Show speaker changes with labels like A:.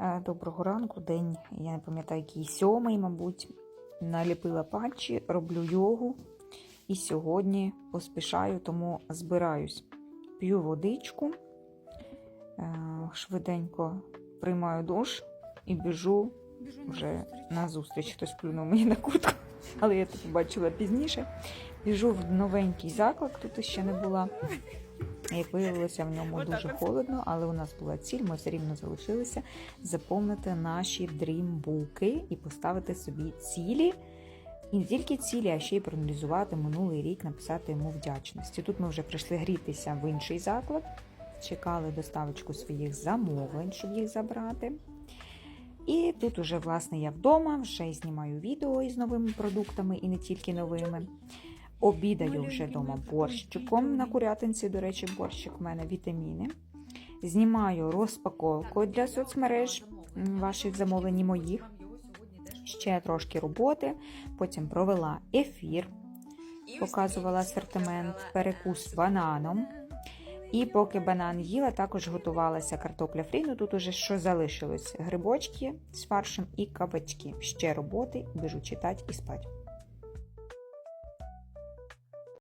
A: Е, Доброго ранку, день, я не пам'ятаю, який сьомий, мабуть. Наліпила патчі, роблю йогу. І сьогодні поспішаю, тому збираюсь. П'ю водичку, е, швиденько приймаю душ і біжу вже на зустріч. Хтось плюнув мені на куртку, але я це побачила пізніше. Біжу в новенький заклад, тут ще не була. Як виявилося, в ньому дуже холодно, але у нас була ціль, ми все рівно залишилися заповнити наші дрімбуки і поставити собі цілі. І не тільки цілі, а ще й проаналізувати минулий рік, написати йому вдячності. Тут ми вже прийшли грітися в інший заклад, чекали доставочку своїх замовлень, щоб їх забрати. І тут уже, власне, я вдома, вже знімаю відео із новими продуктами і не тільки новими. Обідаю вже вдома борщиком на курятинці, до речі, борщик в мене вітаміни. Знімаю розпаковку для соцмереж ваших замовлень моїх. Ще трошки роботи. Потім провела ефір, показувала асортимент, перекус з бананом. І поки банан їла, також готувалася картопля фрі. Ну тут уже що залишилось: грибочки з фаршем і кабачки. Ще роботи, біжу читати і спати.